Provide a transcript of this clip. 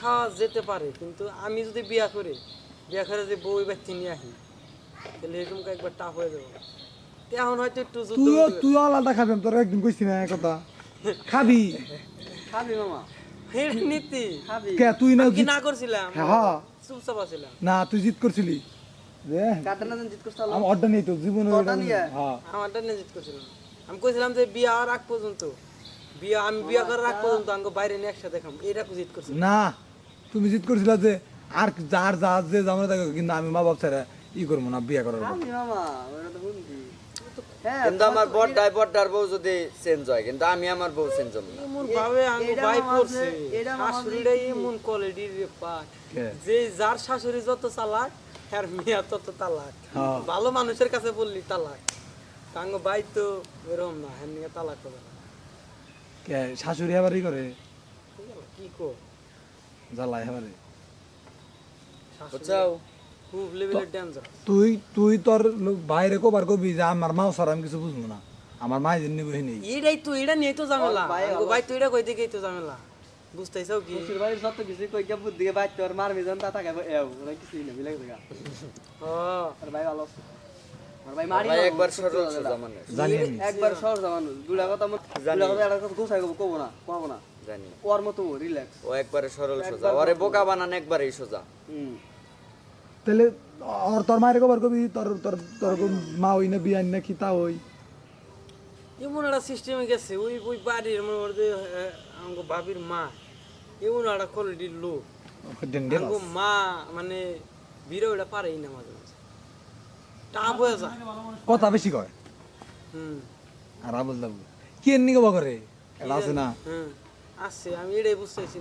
খাওয়া যেতে পারে কিন্তু আমি যদি বিয়া করে বিয়া করে যে বউ এবার নিয়ে আসি তাহলে এরকম একবার টাফ হয়ে যাব? এখন হয়তো একটু তুইও তুইও আলাদা খাবি তোর একদিন কইছি না কথা। খাবি। খাবি মামা। এর নীতি। খাবি। কে তুই না কি না করছিলাম? হ্যাঁ, হ্যাঁ। চুপচাপ আছিলাম। না তুই জিত করছিলি। যে কাটে জিত করতে আমি অর্ডার তো জীবনে। নিয়ে? হ্যাঁ। করছিলাম। আমি কইছিলাম যে বিয়া আর আগ পর্যন্ত। বিয়া আমি বিয়া করার আগ পর্যন্ত আমাকে বাইরে নিয়ে একসাথে খাম এটা জিত করছি না। তুমি জিত করছিলা যে আর যার যা যে জামাই থাকে কিন্তু আমি মা বাপ ছাড়া ই করব না বিয়ে করার হ্যাঁ আমার বড়টাই বউ যদি চেঞ্জ হয় কিন্তু আমি আমার বউ চেঞ্জ হব না। এমন ভাবে আমি ভাই মামা যে- এটা মামা যে শাশুড়িটা এমন কোয়ালিটির রে পাক যে যার শাশুড়ি যত চালাক আর মিয়া তত তালাক। হ্যাঁ। ভালো মানুষের কাছে বললি তালাক। কাঙ্গ ভাই তো এরকম না হ্যাঁ নিয়ে তালাক হবে না। শাশুড়ি আবার ই করে? কি কো জ্বালায় এবারে লেভেলের ডেঞ্জার তুই তুই তোর বাইরে কবার কবি যে আমার মাও সার আমি কিছু বুঝব না। আমার মা যেন নিবহি নেই। এটাই তো এটা নিয়ে তো ঝামেলা। ভাই আঙ্গো ভাই তো এটা কই দিকে তো ঝামেলা। বুঝতেছাও কি? শ্বশুর বাড়ির যত কিছু কই গিয়ে বুদ্ধি দিয়ে বাইর তোর মারবি তা তাকে এও ওরা কিছুই না বিলে গেছে ও আর ভাই ভালো। আর ভাই মারি ভাই একবার সরল কথা এটা। জানি একবার সহজ মানুষ দুটা কথা আমার দুটা কথা একটা কথা গোছাই কব কব না কব না। জানি। ওর মতো রিল্যাক্স ও একবারে সরল সোজা। ওরে বোকা বানান একবারেই সোজা। হুম। তাহলে আর তোর মায়ের কবার কবি? তোর তোর তোর মা হই না বিয়ান না কি তা হই? এমন একটা সিস্টেমে গেছে। ওই ওই বাড়ির মনে করতে আঙ্গো ভাবির মা এমন একটা কোয়ালিটির লোক মা মানে বিরে ওটা পারেই না মাঝে মাঝে। টাপ হয়ে যায়। কথা বেশি কয়? হুম। আর আবুল দাবু কি এমনি কবা করে? এটা আছে না? হুম। আসছে আমি এটাই বুঝতেছি